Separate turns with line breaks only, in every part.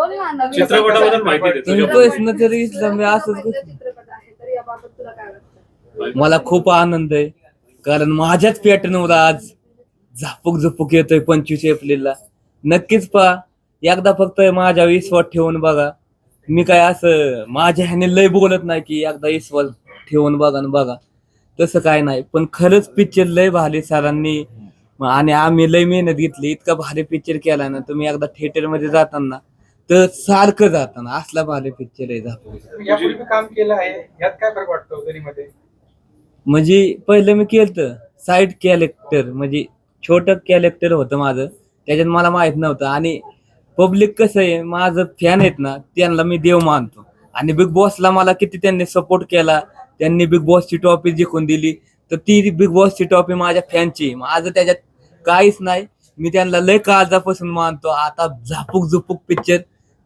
बोल ना नवीन
चित्रपटाबद्दल माहिती दे
प्रश्न तरी असंच
पहिलं चित्रपट आहे तर याबाबत तुला काय वाटतं
मला खूप आनंद आहे कारण माझ्याच पॅटर्नवर आज झापूक झुपूक येतोय पंचवीस एप्रिलला. नक्कीच पहा एकदा फक्त माझ्या विश्वास ठेवून बघा. मी काय असं माझ्या ह्याने लय बोलत नाही की एकदा विश्वास ठेवून बघा न बघा. तसं काय नाही पण खरंच पिक्चर लय भारी सरांनी आणि आम्ही लय मेहनत घेतली इतका भारी पिक्चर केला ना तुम्ही एकदा थिएटरमध्ये जाताना तर सारखं जाताना असला भारी पिक्चर आहे
यापूर्वी मी काम केलं आहे. यात काय फरक वाटतो गरीमध्ये
म्हणजे पहिलं मी केलं साईड कॅरेक्टर म्हणजे छोट कॅरेक्टर होतं माझं. त्याच्यात मला माहीत नव्हतं. आणि पब्लिक कसं आहे माझं फॅन आहेत ना त्यांना मी देव मानतो. आणि बिग बॉसला मला किती त्यांनी सपोर्ट केला त्यांनी बिग बॉसची ट्रॉफी जिंकून दिली तर ती बिग बॉसची ट्रॉफी माझ्या फॅनची माझं त्याच्यात काहीच नाही. मी त्यांना लय काळजापासून मानतो. आता झापूक झुपूक पिक्चर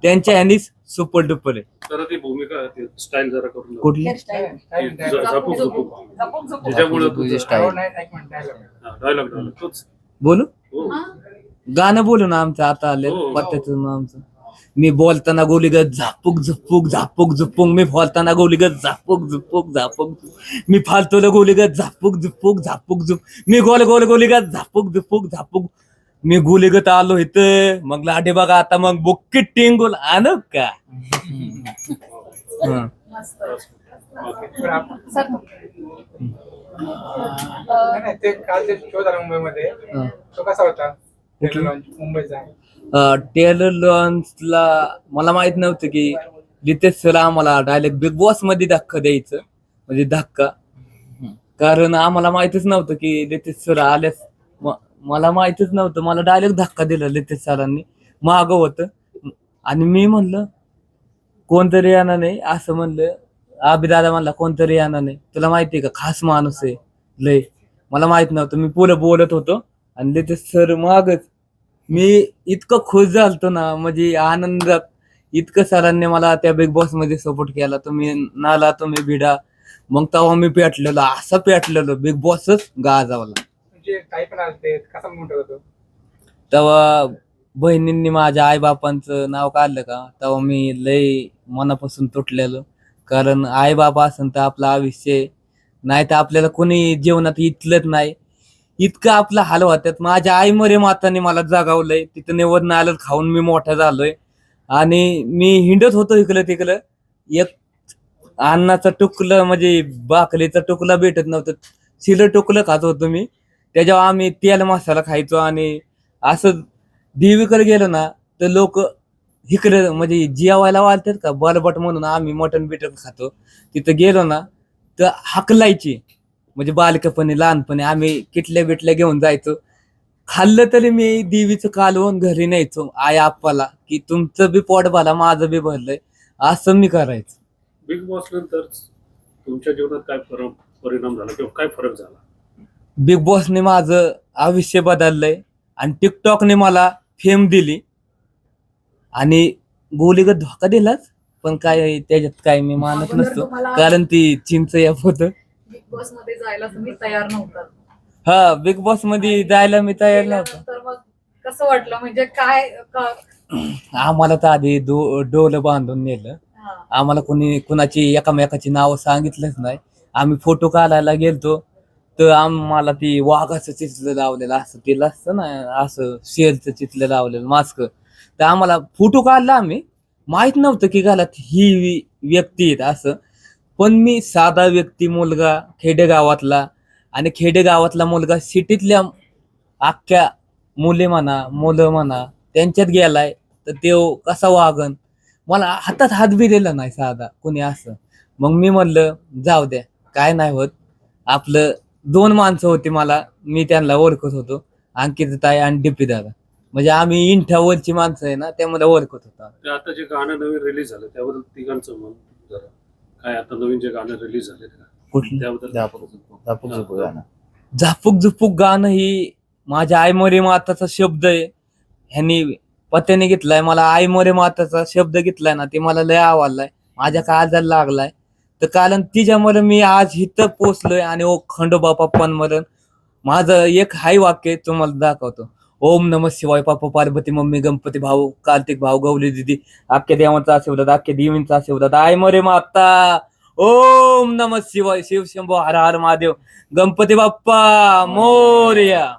त्यांच्या ह्यानीच सुपर डुपर आहे.
तर ती भूमिका स्टाईल जरा करून दाखव.
कुठली?
हेअरस्टाईल
ज- झपूक झपूक.
झपूक झपूक.
त्याच्यामुळे
तुझी
तुझं-
style.
डायलॉग डायलॉग तोच.
बोलू?
हो.
गाणं बोलू ना आमचं आता आले
हो, हो.
पत्त्याचं नाव आमचं. मी बोलताना गोलीगत झापूक झुपूक झापूक झुपूक. मी बोलताना गोलीगत झापूक झुपूक झापूक. झुपूक. मी फालतोला गोलीगत झापूक झुपूक झापूक झुप मी गोल गोल गोलीगत झापूक झुपूक झापूक. मी गोलीगत आलो इथं मग लाडे बघा आता मग बुक्की टिंगुल आण का हं.
मस्त
ओके.
सर अं,
ते काल जे शो झाला मुंबईमध्ये
हं.
तो कसा होता
कुठला?
मुंबईचा
टेलर लॉन्सला मला माहीत नव्हतं की रितेश सर आम्हाला डायरेक्ट बिग बॉसमध्ये धक्का द्यायचं म्हणजे धक्का कारण आम्हाला माहितच नव्हतं की रितेश सर आल्यास म- मला माहितच नव्हतं. मला डायरेक्ट धक्का दिला रितेश सरांनी. मागं होतं. आणि मी म्हणलं कोणतरी येणार नाही. असं म्हणलं अभिदादा म्हणला कोणतरी येणार नाही. तुला माहिती आहे का खास माणूस आहे. लय. मला माहीत नव्हतं. मी पुढे बोलत होतो. आणि रितेश सर मागच. मी इतकं खुश झालतो ना म्हणजे आनंदात. इतकं सरांनी मला त्या बिग बॉसमध्ये सपोर्ट केला. तुम्ही नाला तुम्ही भिडा. मग तेव्हा मी पेटलेलो असं पेटलेलो. बिग बॉसच गाजावला.
काही पण आलते कसा मोठं होतो
तेव्हा बहिणींनी माझ्या आईबापांचं नाव काढलं का तेव्हा मी लय मनापासून तुटलेलो. कारण आई असन तर आपलं आयुष्य आहे. नाही तर आपल्याला कोणी जीवनात इथलंच नाही. इतकं आपलं हाल होत्यात. माझ्या आई मरे माताने मला जागावलंय. तिथं निवडून आलं खाऊन मी मोठा झालोय. आणि मी हिंडत होतो इकडं तिकडं. एक अन्नाचं टुकलं म्हणजे बाकलीचं टुकलं भेटत नव्हतं. शिलं टुकलं खात होतो मी. त्याच्यावर आम्ही तेल मसाला खायचो आणि असं देवीकडे गेलो ना तर लोक इकडे म्हणजे जेवायला वाढतात का बलबट म्हणून आम्ही मटन बिटन खातो. तिथं गेलो ना तर हकलायची. म्हणजे बालकपणी लहानपणी आम्ही किटल्या बिटल्या घेऊन जायचो. खाल्लं तरी मी देवीचं कालवून घरी न्यायचो आई आप्पाला की तुमचं बी पोट भला माझं बी भरलंय. असं मी करायचं.
बिग बॉस नंतर तुमच्या जीवनात काय फरक परिणाम झाला किंवा काय फरक झाला?
बिग बॉसने माझं आयुष्य बदललंय आणि टिकटॉकने मला फेम दिली. आणि गोलीगत धोका दिलाच पण काय त्याच्यात काय मी मानत नसतो. कारण ती चिंच या होत.
बिग बॉसमध्ये जायला तुम्ही तयार नव्हता.
हा बिग बॉसमध्ये जायला मी तयार नव्हतो.
तर मग कसं वाटलं? म्हणजे काय का-
आम्हाला तर आधी डोलं बांधून नेलं.
हा.
आम्हाला कोणी कुणाची एकामेकाची नावं सांगितलंच नाही. आम्ही फोटो काढायला गेलतो. तर आम्हाला ती वाघाचं चित्र लावलेलं असं तिला असतं ना असं शेरचं चित्र लावलेलं मास्क. तर आम्हाला फोटो काढला आम्ही. माहीत नव्हतं की घालात ही व्यक्ती आहेत असं. पण मी साधा व्यक्ती मुलगा खेडेगावातला. आणि खेडेगावातला मुलगा सिटीतल्या अख्ख्या मुले म्हणा मुलं म्हणा त्यांच्यात गेलाय. तर तो कसा वागन? मला हातात हात बी दिला नाही साधा कोणी असं. मग मी म्हणलं जाऊ द्या काय नाही होत. आपलं दोन माणसं होती मला. मी त्यांना ओळखत होतो. अंकित ताई आणि डिपी दादा. म्हणजे आम्ही इंठावरची माणसं आहे ना त्यामध्ये ओळखत होतो.
ते आता जे गाणं नवीन रिलीज झालं त्याबद्दल तिघांचं मन जरा. काय आता नवीन जे गाणं रिलीज झाले
कुठलं?
त्याबद्दल
झापूक झुपूक गाणं ही माझ्या आई मोरे माताचा शब्द आहे. ह्यांनी पत्याने घेतलाय. मला आई मोरे माताचा शब्द घेतलाय ना ते मला लय आवडलाय. माझ्या काळजाला लागलाय. तर कारण तिच्यामुळे मी आज इथं पोचलोय आणि ओ खंडोबा पप्पांमधून माझं एक हाय वाक्य तुम्हाला दाखवतो. ओम नम शिवाय पापा पार्वती मम्मी गणपती भाऊ कार्तिक भाऊ गौली दिदी. आख्या देवांचा आशीर्वाद आख्या देवींचा आशीर्वाद. आय मरे माता. ओम नम शिवाय. शिव शंभो हर हर महादेव. गणपती बाप्पा मोर्या.